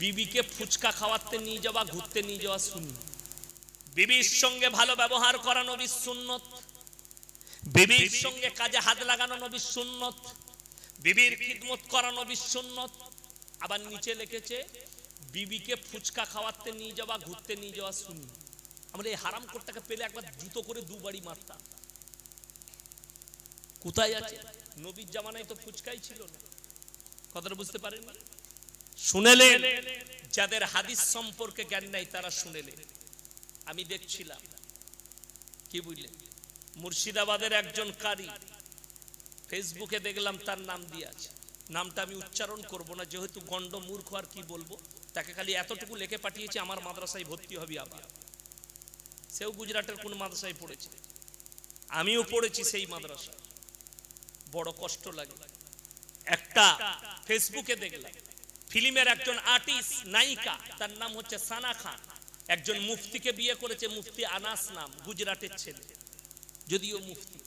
বিবিকে ফুচকা খাওয়াতে নিয়ে যাওয়া ঘুরতে নিয়ে যাওয়া শূন্য বিবির সঙ্গে ভালো ব্যবহার করা নবীর সুন্নত। বিবির সঙ্গে কাজে হাত লাগানো নবীর সুন্নত। বিবির খিদমত করা নবীর সুন্নত। আবার নিচে লিখেছে বিবিকে ফুচকা খাওয়াতে নিয়ে যাওয়া ঘুরতে নিয়ে যাওয়া শূন্য আমরা এই হারাম কোটটাকে পেলে একবার জুতো করে দুবারই মারতাম। কোথায় আছে? নবীর জামানায় তো ফুচকাই ছিল না। কথাটা বুঝতে পারেন শুনেলেন, যাদের হাদিস সম্পর্কে জ্ঞান নাই তারা শুনেলেন। আমি দেখছিলাম। কি বুঝলেন? মুর্শিদাবাদের একজন কারি, ফেসবুকে দেখলাম তার নাম দিয়ে আছে। নামটা আমি উচ্চারণ করব না, যেহেতু গন্ড মূর্খ, আর কি বলব? তাকে খালি এতটুকু লিখে পাঠিয়েছি, আমার মাদ্রাসায় ভর্তি হবি আবার। সেও গুজরাটের কোন মাদ্রাসায় পড়েছে? আমিও পড়েছি সেই মাদ্রাসায়। বড় কষ্ট লাগে। একটা ফেসবুকে দেখলাম। ফিল্মের একজন আর্টিস্ট, নায়িকা, তার নাম হচ্ছে সানা খান। একজন মুফতিকে বিয়ে করেছে মুফতি আনাস নাম, গুজরাটের ছেলে। যদিও মুফতি।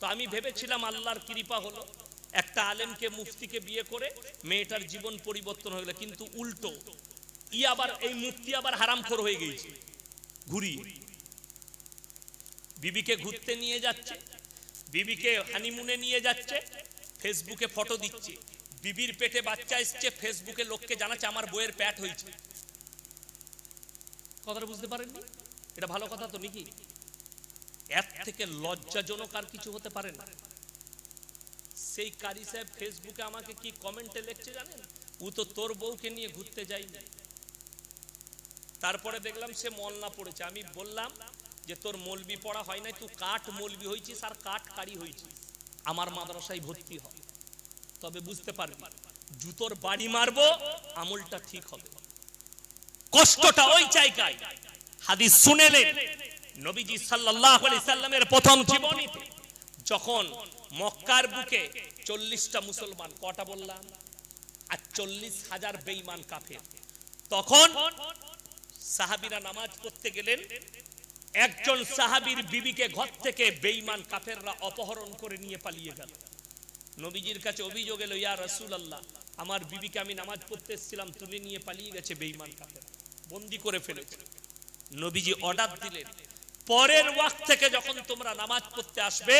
তো আমি ভেবেছিলাম আল্লাহর কৃপা হলো একটা আলেমকে মুফতিকে বিয়ে করে মেয়েটার জীবন পরিবর্তন হয়ে গেল, কিন্তু উল্টো। ই আবার, এই মুফতি আবার হারামখোর হয়ে গেছে ঘুরি বিবিকে ঘুরতে নিয়ে যাচ্ছে, বিবিকে হানিমুনে নিয়ে যাচ্ছে, ফেসবুকে ফটো দিচ্ছে। বিবির পেটে বাচ্চা এসছে, ফেসবুকে লোককে জানাচ্ছে আমার বইয়ের প্যাট হয়েছে। কথাটা বুঝতে পারেননি? এটা ভালো কথা তো নাকি? এর থেকে লজ্জাজনক আর কিছু হতে পারে না। সেই কারি সাহেব ফেসবুকে আমাকে কি কমেন্টে লিখছে জানেন? ও তো তোর বউকে নিয়ে ঘুরতে যায়নি। তারপরে দেখলাম সে মলনা পড়েছে। আমি বললাম যে, তোর মলবি পড়া হয় নাই, তুই কাঠ মলবি হয়েছিস আর কাঠ কারি হয়েছিস আমার মাদ্রাসায় ভর্তি হ। তবে বুঝতে পারবি, জুতোর বাড়ি মারবো, আমলটা ঠিক হবে। কষ্টটা ওই জায়গায়। হাদিস শুনেলেন নবীজি সাল্লাল্লাহু আলাইহি সাল্লামের প্রথম জীবনীতে যখন মক্কার বুকে চল্লিশটা মুসলমান, কটা বললাম? আর চল্লিশ হাজার বেঈমান কাফের। তখন সাহাবীরা নামাজ পড়তে গেলেন। একজন সাহাবীর বিবিকে ঘর থেকে বেঈমান কাফেররা অপহরণ করে নিয়ে পালিয়ে গেল। নবীজির কাছে অভিযোগ এলো, ইয়া রাসূলুল্লাহ, আমার বিবিকে আমি নামাজ পড়তে এসেছিলাম তুলে নিয়ে পালিয়ে গেছে বেঈমান কাফের। বন্দি করে ফেলেছে। নবীজি অর্ডার দিলেন। পরের ওয়াক্ত থেকে যখন তোমরা নামাজ পড়তে আসবে,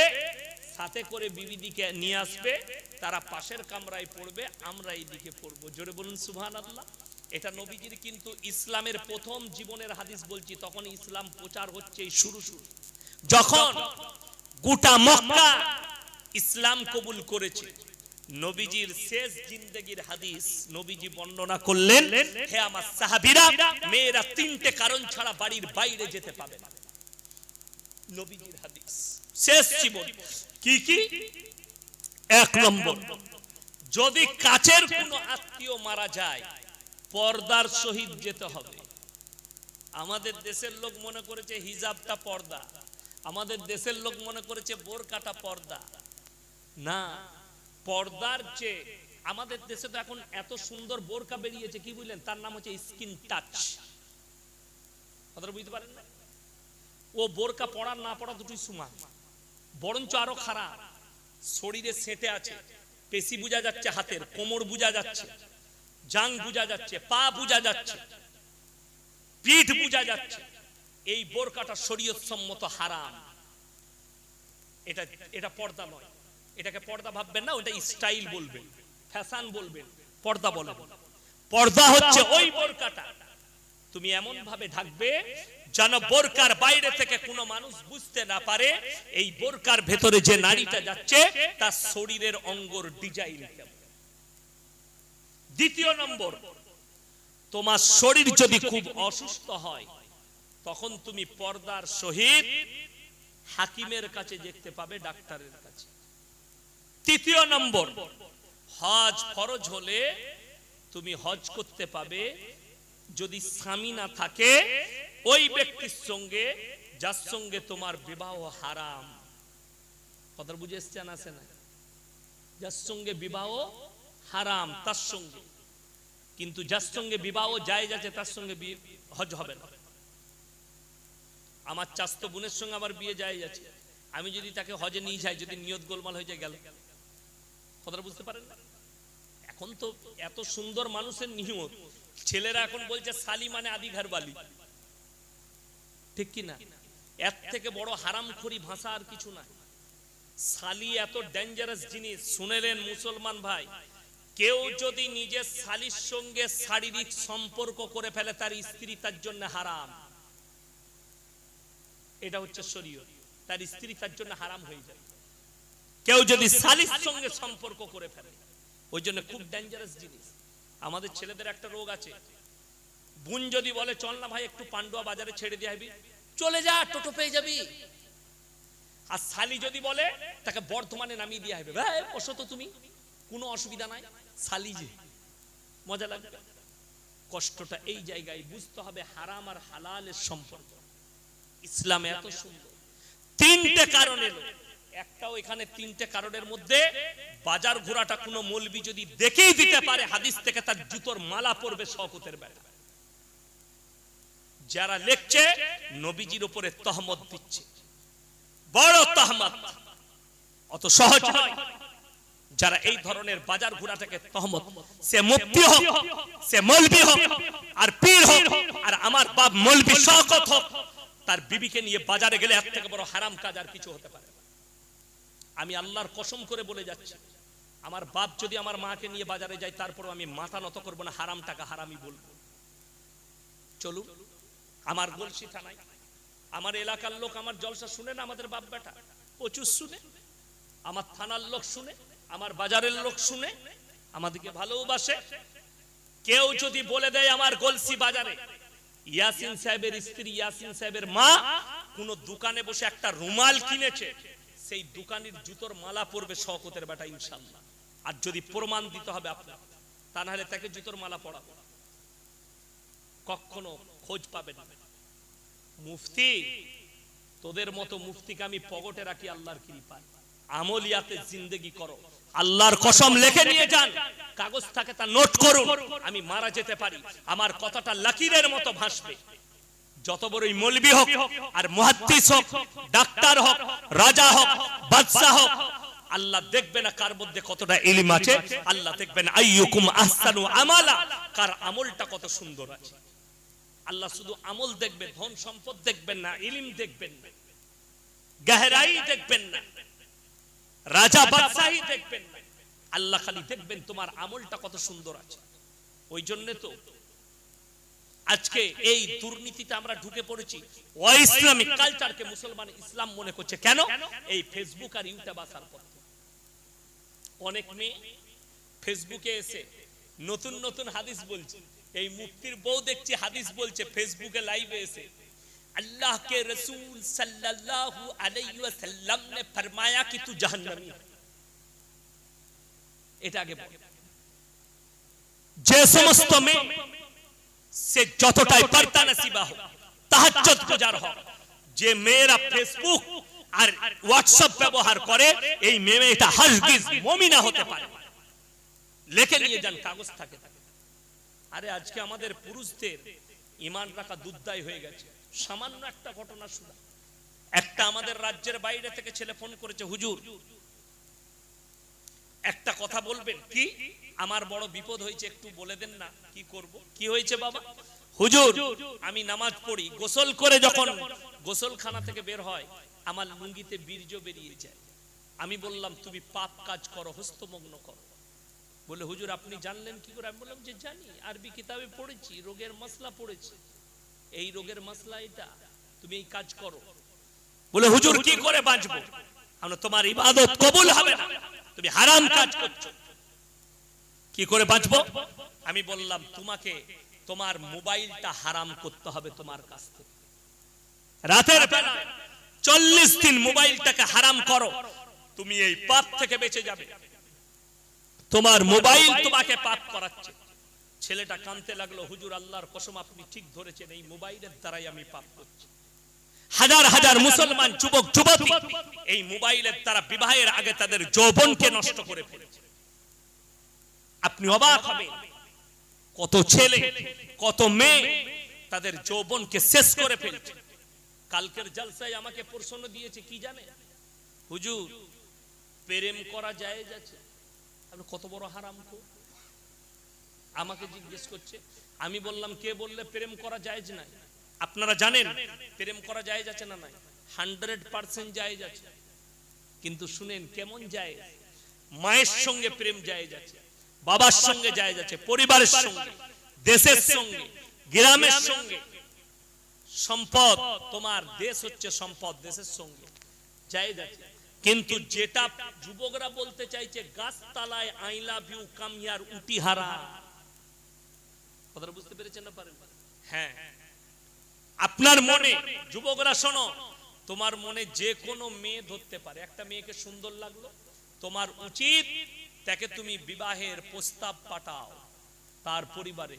সাথে করে বিবিদিকে নিয়ে আসবে, তারা পাশের কামরায় পড়বে, আমরা এই দিকে পড়ব। জোরে বলুন, সুবহানাল্লাহ। এটা নবীজির কিন্তু ইসলামের প্রথম জীবনের হাদিস বলছি, তখন ইসলাম প্রচার হচ্ছে শুরু শুরু। যখন গোটা মক্কা ইসলাম কবুল করেছে। নবীজির শেষ জিন্দগির হাদিস নবীজি বর্ণনা করলেন, হে আমার সাহাবীরা, মেয়েরা তিনটে কারণ ছাড়া বাড়ির বাইরে যেতে পাবে না। নবীজির হাদিস। শেষ জীবন। কি কি? এক নম্বর, যদি কাছের কোনো আত্মীয় মারা যায়, পর্দার সহিত যেতে হবে। আমাদের দেশের লোক মনে করেছে হিজাবটা পর্দা। আমাদের দেশের লোক মনে করেছে বোরকাটা পর্দা। না, পর্দার যে আমাদের দেশে তো এখন এত সুন্দর বোরকা বেরিয়েছে, কি বুঝলেন? তার নাম হচ্ছে স্কিন টাচ। বুঝতে পারেন না? ও বোরকা পড়ার না পড়া দুটোই সমান। বরঞ্চ আরও খারাপ। শরীরে সেটে আছে, পেশি বোঝা যাচ্ছে হাতের, কোমর বোঝা যাচ্ছে, জাং বোঝা যাচ্ছে, পা বোঝা যাচ্ছে, পিঠ বোঝা যাচ্ছে। এই বোরকাটা শরীয়ত সম্মত হারাম। এটা এটা পর্দা নয়। এটাকে পর্দা ভাববেন না ওটা স্টাইল বলবেন ফ্যাশন বলবেন, পর্দা বলেন। পর্দা হচ্ছে ওই বোরকাটা। তুমি এমন ভাবে ঢাকবে যেন বোরকার বাইরে থেকে কোনো মানুষ বুঝতে না পারে এই বোরকার ভেতরে যে নারীটা যাচ্ছে, তার শরীরের অঙ্গর ডিজাইন দ্বিতীয় নম্বর, তোমার শরীর যদি খুব অসুস্থ হয়, তখন তুমি পর্দার সহিত হাকিমের কাছে দেখতে পাবে, ডাক্তারের কাছে। তৃতীয় নম্বর, হজ ফরজ হলে তুমি হজ করতে পাবে। যদি স্বামী না থাকে, ওই ব্যক্তির সঙ্গে, যার সঙ্গে তোমার বিবাহ হারাম। কথা বুঝে এসছেন আছে না? যার সঙ্গে বিবাহ হারাম, তার সঙ্গে। কিন্তু যার সঙ্গে বিবাহ যায় যাচ্ছে তার সঙ্গে হজ হবে না। আমার চাস্ত বোনের সঙ্গে আমার বিয়ে যায় যাচ্ছে আমি যদি তাকে হজে নিয়ে যাই, যদি নিয়ত গোলমাল হয়ে যায়, গেল। কথাটা বুঝতে পারেন না? এখন তো এত সুন্দর মানুষের নিয়ত ছেলেরা এখন বলছে, সালি মানে আদি ঘর বালি। ঠিক কি না এর থেকে বড় হারামখড়ি ভাষা আর কিছু না। সালি এত ডেঞ্জারাস জিনিস। শুনেলেন মুসলমান ভাই, কেউ যদি নিজের শালির সঙ্গে শারীরিক সম্পর্ক করে ফেলে, তার স্ত্রী তার জন্য হারাম। এটা হচ্ছে শরীয় তার স্ত্রী তার জন্য হারাম হয়ে যায়। কেউ যদি শালির সঙ্গে সম্পর্ক করে ফেলে ওই জন্য খুব ডেঞ্জারাস জিনিস। আমাদের ছেলেদের একটা রোগ আছে। বোন যদি বলে চল না ভাই একটু পান্ডুয়া বাজারে ছেড়ে দিয়ে আসবি। চলে যা টোটো পেয়ে যাবি। আর শালি যদি বলে তাকে বর্ধমানে নামিয়ে দিয়ে আসবে। ভাই বসো তো তুমি। কোনো অসুবিধা নাই। শালি যে। মজা লাগবে। কষ্টটা এই জায়গায় বুঝতে হবে হারাম আর হালালের সম্পর্ক। ইসলামে এত সুন্দর। তিনটে কারণ এলো। একটাও এখানে তিনটে কারণের মধ্যে বাজার ঘোরাটা কোনো মৌলবি যদি দেখেই দিতে পারে, হাদিস থেকে তার জুতোর মালা পড়বে শকতের বেলা। যারা লেখছে, নবীজির উপরে তহমত দিচ্ছে। বড় তহমত। অত সহজ যারা এই ধরনের বাজার ঘোরাটাকে তহমত, সে মুক্তি হোক, সে মলবি হোক, আর পীর হোক, আর আমার বাপ মলবি শকত হোক, তার বিবিকে নিয়ে বাজারে গেলে এর থেকে বড় হারাম কাজ আর কিছু হতে পারে। আমি আল্লাহর কসম করে বলে যাচ্ছি। আমার বাপ যদি আমার মাকে নিয়ে বাজারে যায়, তারপরও আমি মাথা নত করব না, হারাম টাকা হারামি বলব। চলুন, আমার গলসি থানায়। আমার এলাকার লোক আমার জলসা শুনে না আমাদের বাপ বেটা? প্রচুর শুনে। আমার থানার লোক শুনে, আমার বাজারের লোক শুনে, আমাদেরকে ভালোবাসে। কেউ যদি বলে দেয় আমার গলসি বাজারে, ইয়াসিন সাহেবের স্ত্রী, ইয়াসিন সাহেবের মা, কোন দোকানে বসে একটা রুমাল কিনেছে। সেই দোকানের জুতোর মালা পরবে শকতের বেটা ইনশাল্লাহ আর যদি প্রমাণ দিতে হবে আপনার, তা না হলে তাকে জুতোর মালা পড়াবো কখনো খোঁজ পাবে না। মুফতি, তোদের মতো মুফতিকে আমি পগটে রাখি আল্লাহর কৃপায়। আমলিয়াতে জিন্দেগি করো। আল্লাহর কসম লিখে নিয়ে যান। কাগজ থাকে তা নোট করুন। আমি মারা যেতে পারি। আমার কথাটা লাকিরের মতো ভাসবে। যত বড়ই মৌলবি হোক আর মুহাদ্দিস হোক, ডাক্তার হোক, রাজা হোক বাদশা হোক, আল্লাহ দেখবে না কার মধ্যে কতটা ইলম আছে, আল্লাহ দেখবেন আইয়ুকুম আহসানু আমালা, কার আমলটা কত সুন্দর আছে। আল্লাহ শুধু আমল দেখবেন, ধন সম্পদ দেখবেন না, ইলিম দেখবেন না, গহরাই দেখবেন না, রাজা বাদশাহী দেখবেন না। আল্লাহ খালি দেখবেন তোমার আমলটা কত সুন্দর আছে। ওই জন্য তো আজকে এই দুর্নীতিতে আমরা ঢুকে পড়েছি অইসলামিক কালচারকে মুসলমান ইসলাম মনে করছে কেন এই ফেসবুক আর ইউটিউব আসার পর অনেক মেয়ে ফেসবুকে এসে নতুন নতুন হাদিস বলছে এই মুক্তির বউ দেখছি হাদিস বলছে ফেসবুকে লাইভে এসে अल्लाह के रसूल सल्लल्लाहु अलैहि वसल्लम ने फरमाया कि तू जहन्नमी है এটা আগে বল। যে সমস্ত মেয়ে সে যতটাই পার্তা নসিবা হোক তাহাজ্জুদ গুজার হোক যে মেয়েরা ফেসবুক আর হোয়াটসঅ্যাপ ব্যবহার করে এই মেয়েটা হারগিজ মুমিনা হতে পারে। লিখে নিয়ে যান কাগজ থাকে আরে আজকে আমাদের পুরুষদের ইমান রাখা দুধদায় হয়ে গেছে সামান্য একটা ঘটনা শোনা একটা আমাদের রাজ্যের বাইরে থেকে ছেলে ফোন করেছে হুজুর একটা কথা বলবেন কি? আমার বড় বিপদ হয়েছে, একটু বলে দেন না কি করব? কি হয়েছে বাবা? হুজুর, আমি নামাজ পড়ি, গোসল করে যখন গোসলখানা থেকে বের হয়, আমার লুঙ্গিতে বীর্য বেরিয়ে যায়। আমি বললাম, তুমি পাপ কাজ করো, হস্তমগ্ন করো। বলে, হুজুর, আপনি জানলেন কি করে? আমি বললাম, যে জানি, আরবি কিতাবে পড়েছি, রোগের মশলা পড়েছি। এই রোগের মশলা এটা, তুমি এই কাজ করো। বলে, হুজুর, কি করে বাঁচবো? আমরা তোমার ইবাদত কবুল হবে না। তুমি হারাম কাজ করছ। কি করে বাঁচবো? আমি বললাম, তোমাকে তোমার মোবাইলটা হারাম করতে হবে তোমার কাছ থেকে। রাতের বেলা চল্লিশ দিন মোবাইলটাকে হারাম করো, তুমি এই পাপ থেকে বেঁচে যাবে। তোমার মোবাইল তোমাকে পাপ করাচ্ছে। ছেলেটা কানতে লাগল, হুজুর, আল্লাহর কসম, আপনি ঠিক ধরেছেন, এই মোবাইলের দ্বারাই আমি পাপ করছি। হাজার হাজার মুসলমান যুবক যুবতী এই মোবাইলের দ্বারা বিবাহের আগে তাদের যৌবনকে নষ্ট করে ফেলেছে। আপনি অবাক হবেন। কত ছেলে কত মেয়ে তাদের যৌবনকে শেষ করে ফেলছে। কালকের জলসায় আমাকে প্রশ্ন দিয়েছে কি জানে হুজুর প্রেম করা যায় যাচ্ছে আপনি কত বড় হারাম আমাকে জিজ্ঞেস করছে আমি বললাম কে বললে প্রেম করা যায় না আপনারা জানেন, প্রেম করা যায় যাচ্ছে না নাই? হান্ড্রেড পার্সেন্ট যায় যাচ্ছে। কিন্তু শুনেন, কেমন যায়? মায়ের সঙ্গে প্রেম যায় যাচ্ছে, বাবার সঙ্গে যায় যাচ্ছে, পরিবারের সঙ্গে, দেশের সঙ্গে, গ্রামের সঙ্গে। সম্পদ, তোমার দেশ হচ্ছে সম্পদ, দেশের সঙ্গে যায় যাচ্ছে। কিন্তু যেটা যুবকরা বলতে চাইছে, গাছতলায় I love you, come here উটিহারা কথাটা বুঝতে পেরেছেন না পারেন? হ্যাঁ। আপনার মনে, যুবকরা শোনো, তোমার মনে যে কোনো মেয়ে ধরতে পারে। একটা মেয়েকে সুন্দর লাগল, তোমার উচিত তাকে তুমি বিবাহের প্রস্তাব পাঠাও তার পরিবারে।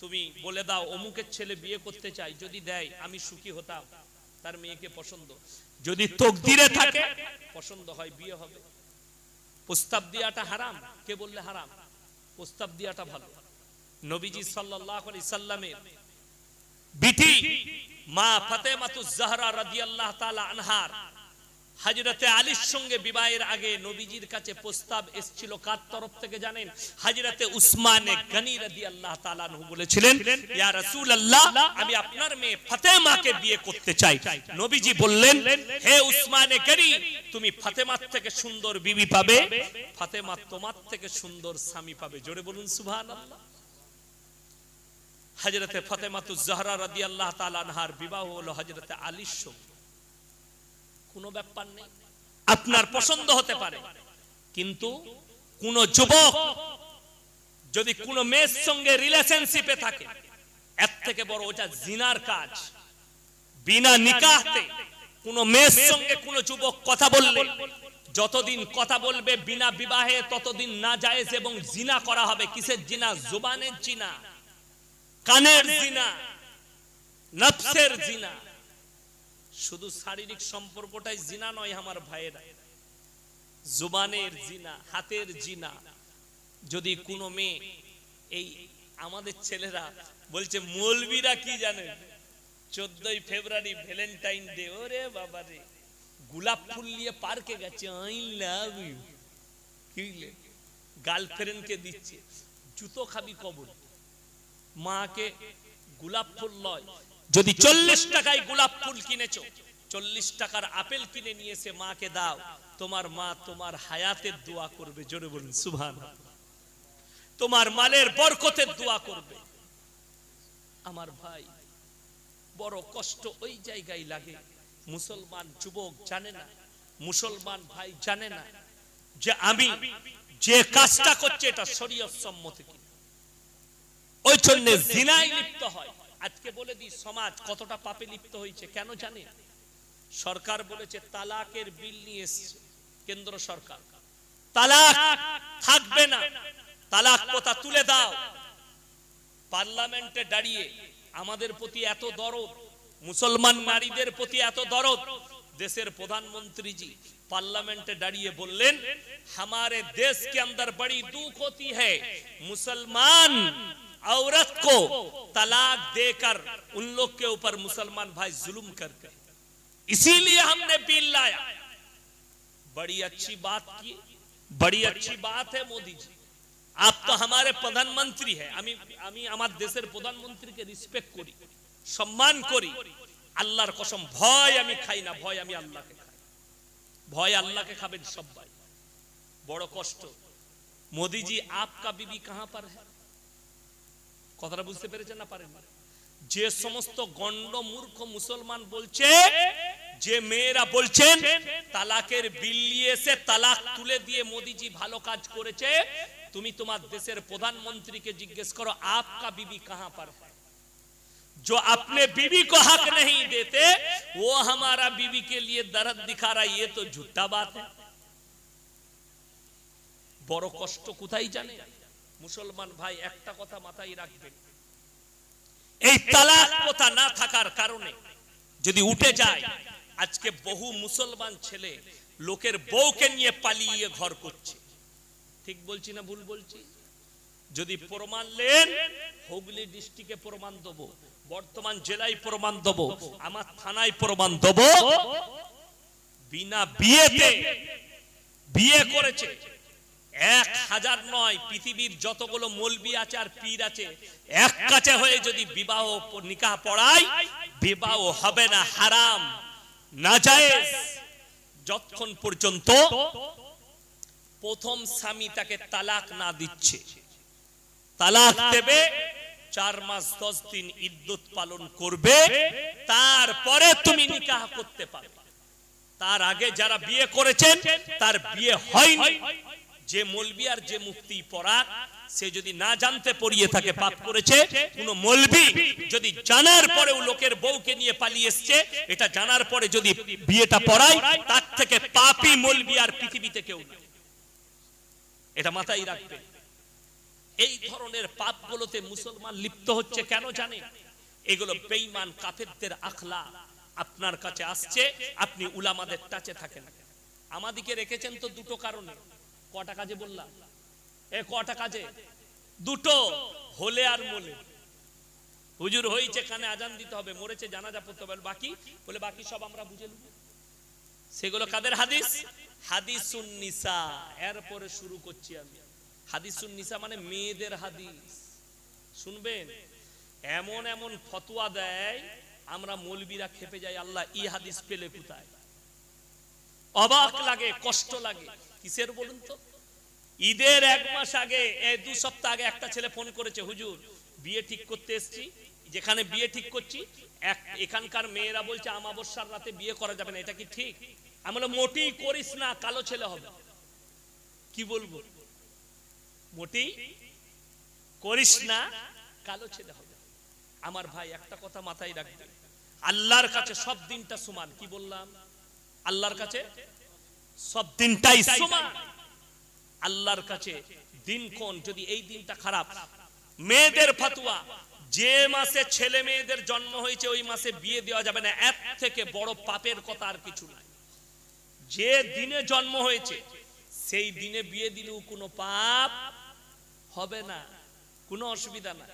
তুমি বলে দাও, অমুকের ছেলে বিয়ে করতে চাই যদি দেয়, আমি সুখী হতাম, তার মেয়েকে পছন্দ। যদি তকদিরে থাকে, পছন্দ হয়, বিয়ে হবে। প্রস্তাব দিয়াটা হারাম, কে বললে হারাম? প্রস্তাব দিয়াটা ভালো। নবীজি আলাইহি সাল্লামের বিটি, মা রাদিয়াল্লাহু তাআলা আনহার। আলীর সঙ্গে বিবাহের আগে নবীজির কাছে প্রস্তাব এসেছিল কার তরফ থেকে জানেন? গনি বলেছিলেন, ইয়া আমি আপনার মেয়ে ফাতেমাকে বিয়ে করতে চাই। নবীজি বললেন, হে উসমানে গনি, তুমি ফাতেমার থেকে সুন্দর বিবি পাবে, ফাতেমা তোমার থেকে সুন্দর স্বামী পাবে। জোরে বলুন সুবহানাল্লাহ। হজরতে ফতেমাতু জাহরা রাদি আল্লাহ তালানহার বিবাহ হলো হজরতে আলীর সঙ্গে। কোনো ব্যাপার নেই। আপনার পছন্দ হতে পারে। কিন্তু কোন যুবক যদি কোন মেয়ের সঙ্গে রিলেশনশিপে থাকে, এর থেকে বড় ওটা জিনার কাজ। বিনা নিকাহতে কোন মেয়ের সঙ্গে কোন যুবক কথা বললে, যতদিন কথা বলবে, বিনা বিবাহে ততদিন না জায়েজ এবং জিনা করা হবে। কিসের জিনা? জুবানের জিনা। কানের জিনা, নফসের জিনা। শুধু শারীরিক সম্পর্কটাই জিনা নয় আমার ভাইয়েরা। জুবানের জিনা, হাতের জিনা। যদি কোনো মেয়ে এই আমাদের ছেলেরা বলছে, মৌলবীরা কি জানে? চোদ্দই ফেব্রুয়ারি ভ্যালেন্টাইন ডে, ওরে বাবা রে। গোলাপ ফুল নিয়ে পার্কে গেছে। I love you. কি গার্লফ্রেন্ডকে দিচ্ছে। জুতো খাবি কবর। মাকে গোলাপ ফুল লয়। যদি চল্লিশ টাকায় গোলাপ ফুল কিনেছো, চল্লিশ টাকার আপেল কিনে নিয়ে এসে মাকে দাও, তোমার মা তোমার হায়াতের দোয়া করবে, জোরে বলুন সুভান তোমার মালের বরকতের দোয়া করবে। আমার ভাই, বড় কষ্ট ওই জায়গায় লাগে। মুসলমান যুবক জানে না, মুসলমান ভাই জানে না যে আমি যে কাজটা করছে, এটা শরীয়ত সম্মতি কিনা। ওই জন্য জিনায় লিপ্ত হয়। আজকে বলে দিই সমাজ কতটা পাপে লিপ্ত হয়েছে কেন জানে সরকার বলেছে তালাকের বিল নিয়ে এসছে কেন্দ্র সরকার। তালাক থাকবে না। তালাক কথা তুলে দাও। পার্লামেন্টে দাঁড়িয়ে আমাদের প্রতি এত দরদ মুসলমান নারীদের প্রতি এত দরদ দেশের প্রধানমন্ত্রীজি পার্লামেন্টে দাঁড়িয়ে বললেন हमारे देश के अंदर बड़ी दुख होती है मुसलमान औरत को तलाक देकर उन लोग के ऊपर मुसलमान भाई जुल्म करते हैं। इसीलिए हमने बिल लाया बड़ी अच्छी बात की बड़ी अच्छी बात है मोदी जी आप तो हमारे প্রধানমন্ত্রী है আমি আমি আমার দেশের প্রধানমন্ত্রীকে রেসপেক্ট করি সম্মান করি আল্লাহর কসম ভয় আমি খাই না ভয় আমি আল্লাহকে খাই ভয় আল্লাহকে খাবেন সবাই বড় কষ্ট মোদিজি আপকা বিবি কাহা পার হ্যাঁ কথাটা বুঝতে পেরেছেন না পারেন না? যে সমস্ত গন্ড মূর্খ মুসলমান বলছে যে মেয়েরা বলছেন তালাকের বিল নিয়ে এসে তালাক তুলে দিয়ে মোদিজি ভালো কাজ করেছে তুমি তোমার দেশের প্রধানমন্ত্রীকে জিজ্ঞেস করো আপকা বিবি কাহা पर है जो अपने बीवी को हक नहीं देते वो हमारा बीवी के लिए दर्द दिखा रहा है ये तो झूठा बात है বড় কষ্ট কোথায় জানে মুসলমান ভাই একটা কথা মাথায় রাখবেন। এই তালাক প্রথা না থাকার কারণে যদি উঠে যায় আজকে বহু মুসলমান ছেলে লোকের বউকে নিয়ে পালিয়ে ঘর করছে। ঠিক বলছি না ভুল বলছি? যদি প্রমাণ লেন হুগলি ডিস্ট্রিক্টে প্রমাণ দেবো বর্তমান জেলায় প্রমাণ দেবো আমার থানায় প্রমাণ দেবো বিনা বিয়েতে বিয়ে করেছে। এক হাজার নয়, পৃথিবীর যতগুলো মলবি আছে পীর আছে, এক কাছে হয়ে যদি বিবাহ প- নিকাহ পড়ায়, বিবাহ হবে না, হারাম, না যতক্ষণ পর্যন্ত প্রথম স্বামী তাকে তালাক না দিচ্ছে, তালাক দেবে, চার মাস দশ দিন ইদ্যুৎ পালন করবে, তারপরে তুমি নিকাহ করতে পারবে। তার আগে যারা বিয়ে করেছেন, তার বিয়ে হয়নি। যে মলবি আর যে মুক্তি পড়াক সে যদি না জানতে পড়িয়ে থাকে, পাপ করেছে, কোন মলবি যদি জানার পরেও লোকের বউকে নিয়ে পালিয়ে এসছে, এটা জানার পরে যদি বিয়েটা পড়ায়, তার থেকে পাপি মলবি আর পৃথিবীতে কেউ নেই এটা মাথায় রাখবে। এই ধরনের পাপগুলোতে মুসলমান লিপ্ত হচ্ছে কেন জানে? এগুলো বেঈমান কাফেরদের আখলা। আপনার কাছে আসছে, আপনি উলামাদের টাচে থাকেন। আমাদিকে রেখেছেন তো দুটো কারণে। কটা কাজে বললাম এ কটা কাজে? দুটো, হলে আর মোলে। হুজুর হয়েছে, কানে আজান দিতে হবে, মরেছে, জানাজা পড়তে হবে। বাকি? বলে বাকি সব আমরা বুঝে নেব। সেগুলো কাদের হাদিস? হাদিসুন নিসা। এরপরে শুরু করছি আমি। হাদিসুন নিসা মানে মেয়েদের হাদিস। শুনবেন? এমন এমন ফতোয়া দেয়, আমরা মৌলবীরা খেপে যাই, আল্লাহ, ই হাদিস পেলে কোথায়? অবাক লাগে, কষ্ট লাগে। কিসের বলুন তো? ঈদের এক মাস আগে দু সপ্তাহ আগে একটা ছেলে ফোন করেছে, হুজুর, বিয়ে ঠিক করতে এসেছি। যেখানে বিয়ে ঠিক করছি এখানকার মেয়েরা বলছে, আমাবস্যার রাতে বিয়ে করা যাবে না, এটা কি ঠিক? আমি বললাম, মোটেই করিস না, কালো ছেলে হবে। কি বলব? মোটেই করিস না, কালো ছেলে হবে। আমার ভাই একটা কথা মাথায় রাখবে। আল্লাহর কাছে সব দিনটা সমান, কি বললাম? আল্লাহর কাছে সব দিনটাই সমান। আল্লাহর কাছে দিন কোন যদি এই দিনটা খারাপ। মেয়েদের ফাতুয়া। যে মাসে ছেলে মেয়েদের জন্ম হয়েছে ওই মাসে বিয়ে দেওয়া যাবে না। এক থেকে বড় পাপের কথা আর কিছু নাই। যে দিনে জন্ম হয়েছে সেই দিনে বিয়ে দিলেও কোনো পাপ হবে না কোনো অসুবিধা না